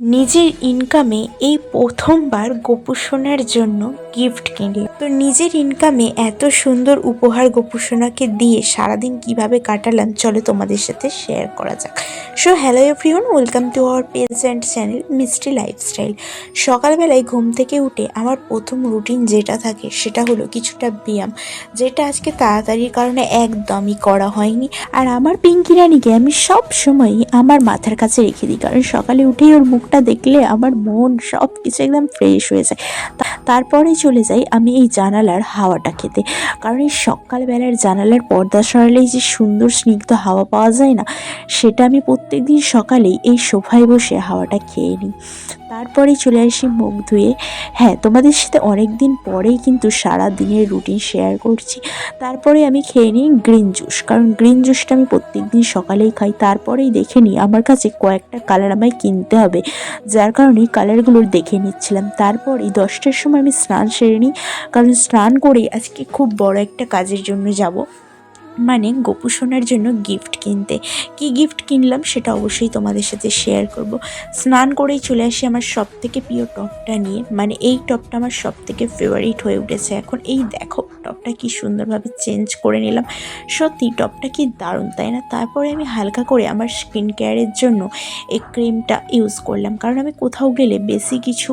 নিজের ইনকামে এই প্রথমবার গোপু সোনার জন্য গিফট কিনলাম তো নিজের ইনকামে এত সুন্দর উপহার গোপু সোনাকে দিয়ে সারাদিন কীভাবে কাটালাম, চলো তোমাদের সাথে শেয়ার করা যাক। So hello everyone welcome to our page and channel Mishti lifestyle সকালবেলায় ঘুম থেকে উঠে আমার প্রথম রুটিন যেটা থাকে, সেটা হলো কিছুটা ব্যায়াম, যেটা আজকে তাড়াতাড়ির কারণে একদমই করা হয়নি। আর আমার পিঙ্কি রানীকে আমি সব সময়ই আমার মাথার কাছে রেখে দিই, কারণ সকালে উঠেই ওর মুখটা দেখলে আমার মন সব কিছু একদম ফ্রেশ হয়ে যায়। তারপরে চলে যাই আমি এই জানালার হাওয়াটা খেতে। কারণ এই সকালবেলার জানালার পর্দা সরালেই যে সুন্দর স্নিগ্ধ হাওয়া পাওয়া যায় না, সেটা আমি প্রত্যেকদিন সকালেই এই সোফায় বসে হাওয়াটা খেয়ে নিই। তারপরে চলে আসি মুখ ধুয়ে। হ্যাঁ তোমাদের সাথে অনেক দিন পরেই কিন্তু সারা দিনের রুটিন শেয়ার করছি। তারপরে আমি খেয়ে নিই গ্রিন জুস কারণ গ্রিন জুসটা আমি প্রত্যেক দিন সকালেই খাই। তারপরেই দেখে নিই আমার কাছে কয়েকটা কালার আমায় কিনতে হবে, যার কারণে কালারগুলো দেখে নিচ্ছিলাম। তারপরেই দশটার সময় আমি স্নান সেরে নিই, কারণ স্নান করে আজকে খুব বড় একটা কাজের জন্য যাব। মানে গোপুসোনার জন্য গিফট কিনতে। কি গিফট কিনলাম সেটা অবশ্যই তোমাদের সাথে শেয়ার করব। স্নান করেই চলে আসি আমার সব থেকে প্রিয় টপটা নিয়ে। মানে এই টপটা আমার সব থেকে ফেভারিট হয়ে উঠেছে। এখন এই দেখো টপটা কি সুন্দরভাবে চেঞ্জ করে নিলাম। সত্যি, টপটা কি দারুণ, তাই না? তারপরে আমি হালকা করে আমার স্কিন কেয়ারের জন্য এই ক্রিমটা ইউজ করলাম। কারণ আমি কোথাও গেলে বেশি কিছু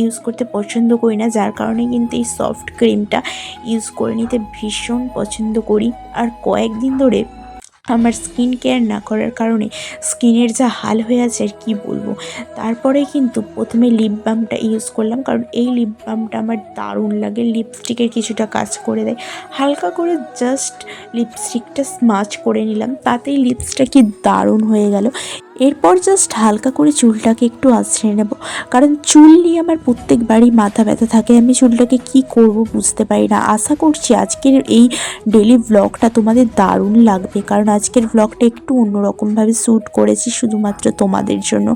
ইউজ করতে পছন্দ করি না। যার কারণে কিন্তু এই সফট ক্রিমটা ইউজ করে নিতে ভীষণ পছন্দ করি। আর কয়েকদিন ধরে আমার স্কিন কেয়ার না করার কারণে স্কিনের যা হাল হয়ে আছে আর কী বলব। তারপরে কিন্তু প্রথমে লিপ বামটা ইউজ করলাম, কারণ এই লিপ বামটা আমার দারুণ লাগে। লিপস্টিকের কিছুটা কাজ করে দেয়। হালকা করে জাস্ট লিপস্টিকটা স্মাচ করে নিলাম, তাতেই লিপসটা কি দারুণ হয়ে গেল। এরপর জাস্ট হালকা করে চুলটাকে একটু আঁচড়ে নেব। কারণ চুল নিয়ে আমার প্রত্যেকবারই মাথা ব্যথা থাকে, আমি চুলটাকে কি করব বুঝতে পারি না। আশা করছি আজকের এই ডেলি ব্লগটা তোমাদের দারুণ লাগবে, কারণ আজকের ব্লগটা একটু অন্যরকমভাবে শ্যুট করেছি শুধুমাত্র তোমাদের জন্য।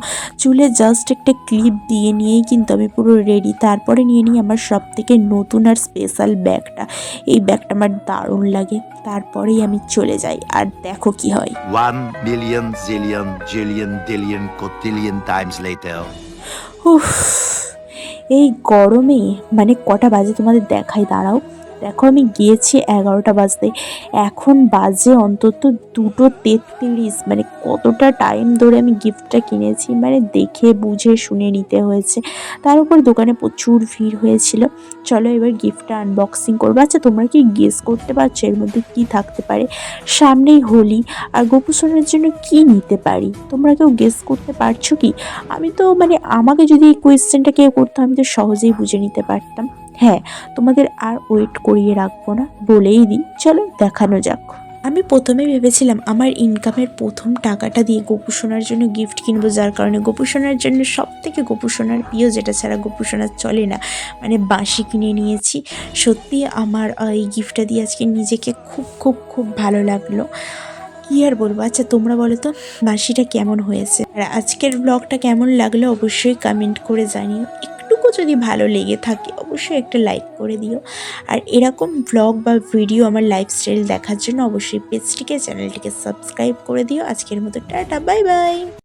চুলে জাস্ট একটা ক্লিপ দিয়ে নিয়েই কিন্তু আমি পুরো রেডি তারপরে নিয়ে নিই আমার সব থেকে নতুন আর স্পেশাল ব্যাগটা। এই ব্যাগটা আমার দারুণ লাগে, তারপরেই আমি চলে যাই, আর দেখো কি হয়। One million zillion jillion dillion cotillion times later. উফ এই গরমে মানে কটা বাজে তোমাদের দেখাই দাঁড়াও দেখো, আমি গিয়েছি এগারোটা বাজতে। এখন বাজে অন্তত দুটো তেত্রিশ। মানে কতটা টাইম ধরে আমি গিফটটা কিনেছি মানে দেখে, বুঝে, শুনে নিতে হয়েছে। তার উপর দোকানে প্রচুর ভিড় হয়েছিল। চলো এবার গিফটটা আনবক্সিং করব। আচ্ছা তোমরা কি গেস করতে পারছ এর মধ্যে কি থাকতে পারে? সামনেই হোলি। আর গোপুসনের জন্য কি নিতে পারি? তোমরা কেউ গেস করতে পারছ কি? আমি তো মানে আমাকে যদি এই কোয়েশ্চেনটা কেউ করতো, আমি তো সহজেই বুঝে নিতে পারতাম। হ্যাঁ তোমাদের আর ওয়েট করিয়ে রাখব না, বলেই দিই। চলো, দেখানো যাক। আমি প্রথমে ভেবেছিলাম আমার ইনকামের প্রথম টাকাটা দিয়ে গোপুসোনার জন্য গিফট কিনবো, যার কারণে গোপুসোনার জন্য সব থেকে গোপুসোনার প্রিয়, যেটা ছাড়া গোপুসোনার চলে না। মানে বাঁশি কিনে নিয়েছি। সত্যি আমার এই গিফটটা দিয়ে আজকে নিজেকে খুব খুব খুব ভালো লাগল। কি আর বলব? আচ্ছা তোমরা বলো তো, বাঁশিটা কেমন হয়েছে? আর আজকের ব্লগটা কেমন লাগল? অবশ্যই কমেন্ট করে জানিও। যদি ভালো লেগে থাকে, অবশ্যই একটা লাইক করে দিও। আর এরকম ব্লগ বা ভিডিও আমার লাইফস্টাইল দেখার জন্য অবশ্যই পেজটিকে চ্যানেলটিকে সাবস্ক্রাইব করে দিও। আজকের মতো টাটা বাই বাই